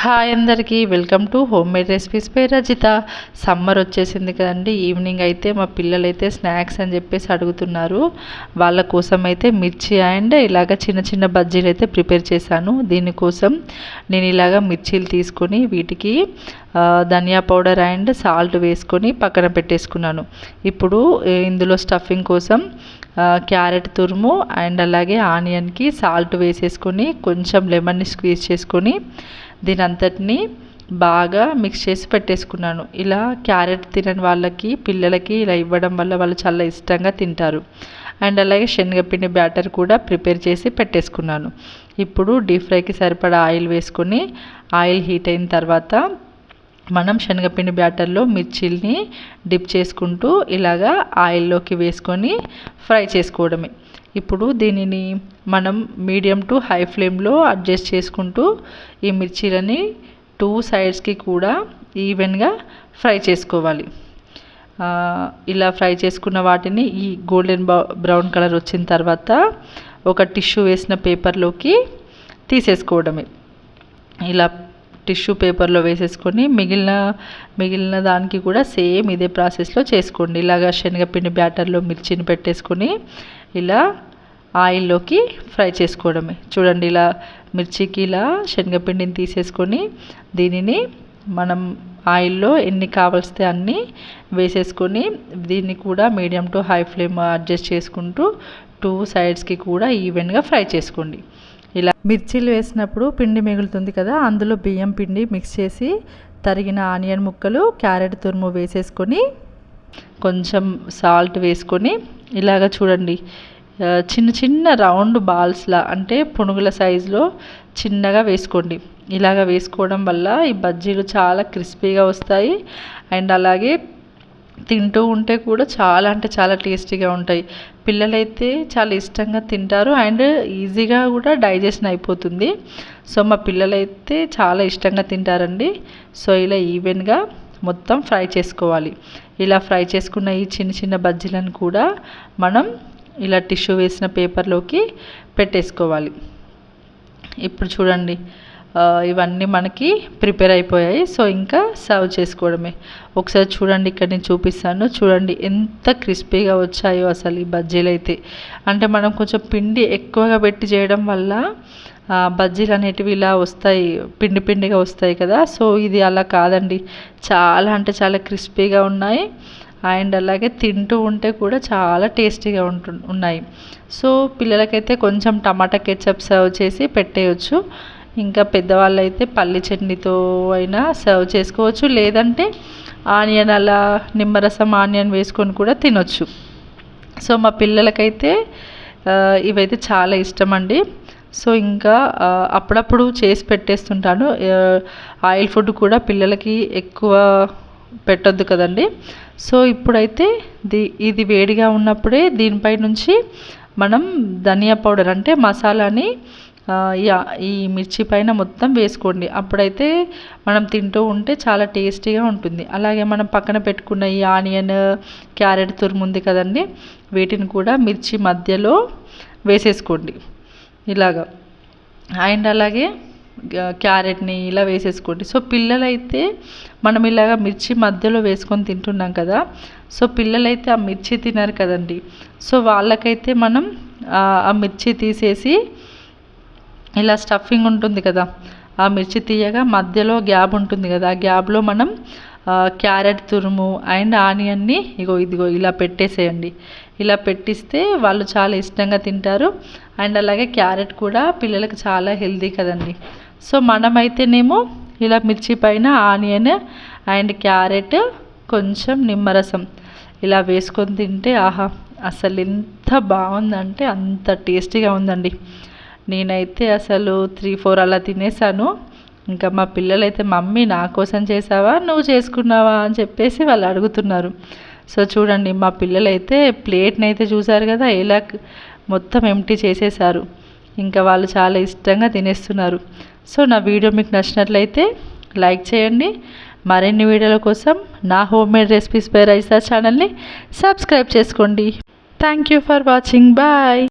Hi అందరికీ welcome to home made recipes by Rajitha. Summer వచ్చేసింది కదండి ఈవినింగ్ అయితే మా పిల్లలు అయితే స్నాక్స్ అని చెప్పేసి అడుగుతున్నారు. వాళ్ళ కోసం అయితే మిర్చి అండ్ ఇలాగ చిన్న చిన్న బజ్జీలు అయితే ప్రిపేర్ చేశాను. దీనికోసం నేను ఇలాగ మిర్చీలు తీసుకొని వీటికి ధనియా పౌడర్ అండ్ సాల్ట్ వేసుకొని పక్కన పెట్టేసుకున్నాను. ఇప్పుడు ఇందులో స్టఫింగ్ కోసం క్యారెట్ తురుము అండ్ అలాగే ఆనియన్కి సాల్ట్ వేసేసుకొని కొంచెం లెమన్ని స్క్వీజ్ చేసుకొని దీని అంతటిని బాగా మిక్స్ చేసి పెట్టేసుకున్నాను. ఇలా క్యారెట్ తినని వాళ్ళకి పిల్లలకి ఇలా ఇవ్వడం వల్ల వాళ్ళు చాలా ఇష్టంగా తింటారు. అండ్ అలాగే శనగపిండి బ్యాటర్ కూడా ప్రిపేర్ చేసి పెట్టేసుకున్నాను. ఇప్పుడు డీప్ ఫ్రైకి సరిపడా ఆయిల్ వేసుకొని ఆయిల్ హీట్ అయిన తర్వాత మనం శనగపిండి బ్యాటర్లో మిర్చిల్ని డిప్ చేసుకుంటూ ఇలాగా ఆయిల్లోకి వేసుకొని ఫ్రై చేసుకోవడమే. ఇప్పుడు దీనిని మనం మీడియం టు హై ఫ్లేమ్లో అడ్జస్ట్ చేసుకుంటూ ఈ మిర్చీలని టూ సైడ్స్కి కూడా ఈవెన్గా ఫ్రై చేసుకోవాలి. ఇలా ఫ్రై చేసుకున్న వాటిని ఈ గోల్డెన్ బ్రౌన్ కలర్ వచ్చిన తర్వాత ఒక టిష్యూ వేసిన పేపర్లోకి తీసేసుకోవడమే. ఇలా టిష్యూ పేపర్లో వేసేసుకొని మిగిలిన మిగిలిన దానికి కూడా సేమ్ ఇదే ప్రాసెస్లో చేసుకోండి. ఇలాగా శనగపిండి బ్యాటర్లో మిర్చిని పెట్టేసుకొని ఇలా ఆయిల్లోకి ఫ్రై చేసుకోవడమే. చూడండి ఇలా మిర్చికి ఇలా శనగపిండిని తీసేసుకొని దీనిని మనం ఆయిల్లో ఎన్ని కావాల్స్తే అన్నీ వేసేసుకొని దీన్ని కూడా medium to high flame adjust చేసుకుంటూ టూ సైడ్స్కి కూడా ఈవెన్గా ఫ్రై చేసుకోండి. ఇలా మిర్చీలు వేసినప్పుడు పిండి మిగులుతుంది కదా అందులో బియ్యం పిండి మిక్స్ చేసి తరిగిన ఆనియన్ ముక్కలు క్యారెట్ తురుము వేసేసుకొని కొంచెం సాల్ట్ వేసుకొని ఇలాగ చూడండి. చిన్న చిన్న రౌండ్ బాల్స్లా అంటే పునుగుల సైజులో చిన్నగా వేసుకోండి. ఇలాగ వేసుకోవడం వల్ల ఈ బజ్జీలు చాలా క్రిస్పీగా వస్తాయి. అండ్ అలాగే తింటూ ఉంటే కూడా చాలా అంటే చాలా టేస్టీగా ఉంటాయి. పిల్లలైతే చాలా ఇష్టంగా తింటారు అండ్ ఈజీగా కూడా డైజెషన్ అయిపోతుంది. సో మా పిల్లలైతే చాలా ఇష్టంగా తింటారండి. సో ఇలా ఈవెన్గా మొత్తం ఫ్రై చేసుకోవాలి. ఇలా ఫ్రై చేసుకున్న ఈ చిన్న చిన్న బజ్జీలను కూడా మనం ఇలా టిష్యూ వేసిన పేపర్లోకి పెట్టేసుకోవాలి. ఇప్పుడు చూడండి. ఇవన్నీ మనకి ప్రిపేర్ అయిపోయాయి. సో ఇంకా సర్వ్ చేసుకోవడమే. ఒకసారి చూడండి ఇక్కడ నేను చూపిస్తాను. చూడండి ఎంత క్రిస్పీగా వచ్చాయో అసలు ఈ బజ్జీలు అయితే. అంటే మనం కొంచెం పిండి ఎక్కువగా పెట్టి చేయడం వల్ల బజ్జీలు అనేటివి ఇలా వస్తాయి పిండి పిండిగా వస్తాయి కదా. సో ఇది అలా కాదండి. చాలా అంటే చాలా క్రిస్పీగా ఉన్నాయి. అండ్ అలాగే తింటూ ఉంటే కూడా చాలా టేస్టీగా ఉంటు ఉన్నాయి. సో పిల్లలకైతే కొంచెం టమాటా కెచప్ సర్వ్ చేసి పెట్టేయచ్చు. ఇంకా పెద్దవాళ్ళు అయితే పల్లి చట్నీతో అయినా సర్వ్ చేసుకోవచ్చు. లేదంటే ఆనియన్ అలా నిమ్మరసం ఆనియన్ వేసుకొని కూడా తినొచ్చు. సో మా పిల్లలకైతే ఇవైతే చాలా ఇష్టం అండి సో ఇంకా అప్పుడప్పుడు చేసి పెట్టేస్తుంటాను. ఆయిల్ ఫుడ్ కూడా పిల్లలకి ఎక్కువ పెట్టొద్దు కదండి. సో ఇప్పుడైతే ది ఇది వేడిగా ఉన్నప్పుడే దీనిపై నుంచి మనం ధనియా పౌడర్ అంటే మసాలాని ఈ మిర్చి పైన మొత్తం వేసుకోండి. అప్పుడైతే మనం తింటూ ఉంటే చాలా టేస్టీగా ఉంటుంది. అలాగే మనం పక్కన పెట్టుకున్న ఈ ఆనియన్ క్యారెట్ తురుముంది కదండి వీటిని కూడా మిర్చి మధ్యలో వేసేసుకోండి. ఇలాగా. అండ్ అలాగే క్యారెట్ని ఇలా వేసేసుకోండి. సో పిల్లలైతే మనం ఇలాగ మిర్చి మధ్యలో వేసుకొని తింటున్నాం కదా సో పిల్లలైతే ఆ మిర్చి తినరు కదండి. సో వాళ్ళకైతే మనం ఆ మిర్చి తీసేసి ఇలా స్టఫింగ్ ఉంటుంది కదా ఆ మిర్చి తీయగా మధ్యలో గ్యాప్ ఉంటుంది కదా ఆ గ్యాప్లో మనం క్యారెట్ తురుము అండ్ ఆనియన్ని ఇగో ఇదిగో ఇలా పెట్టేసేయండి. ఇలా పెట్టిస్తే వాళ్ళు చాలా ఇష్టంగా తింటారు అండ్ అలాగే క్యారెట్ కూడా పిల్లలకు చాలా హెల్దీ కదండి. సో మనమైతేనేమో ఇలా మిర్చి పైన ఆనియన్ అండ్ క్యారెట్ కొంచెం నిమ్మరసం ఇలా వేసుకొని తింటే ఆహా అసలు ఎంత బాగుందంటే అంత టేస్టీగా ఉందండి. నేనైతే అసలు త్రీ ఫోర్ అలా తినేసాను. ఇంకా మా పిల్లలైతే మమ్మీ నా కోసం చేసావా? నువ్వు చేసుకున్నావా? అని చెప్పేసి వాళ్ళు అడుగుతున్నారు. సో చూడండి మా పిల్లలైతే ప్లేట్ని అయితే చూసారు కదా ఎలా మొత్తం ఎంటీ చేసేసారు. ఇంకా వాళ్ళు చాలా ఇష్టంగా తినేస్తున్నారు. సో నా వీడియో మీకు నచ్చినట్లయితే లైక్ చేయండి. మరిన్ని వీడియోల కోసం నా హోమ్ మేడ్ రెసిపీస్ బై రైసా ఛానల్ని సబ్స్క్రైబ్ చేసుకోండి. Thank you for watching. Bye.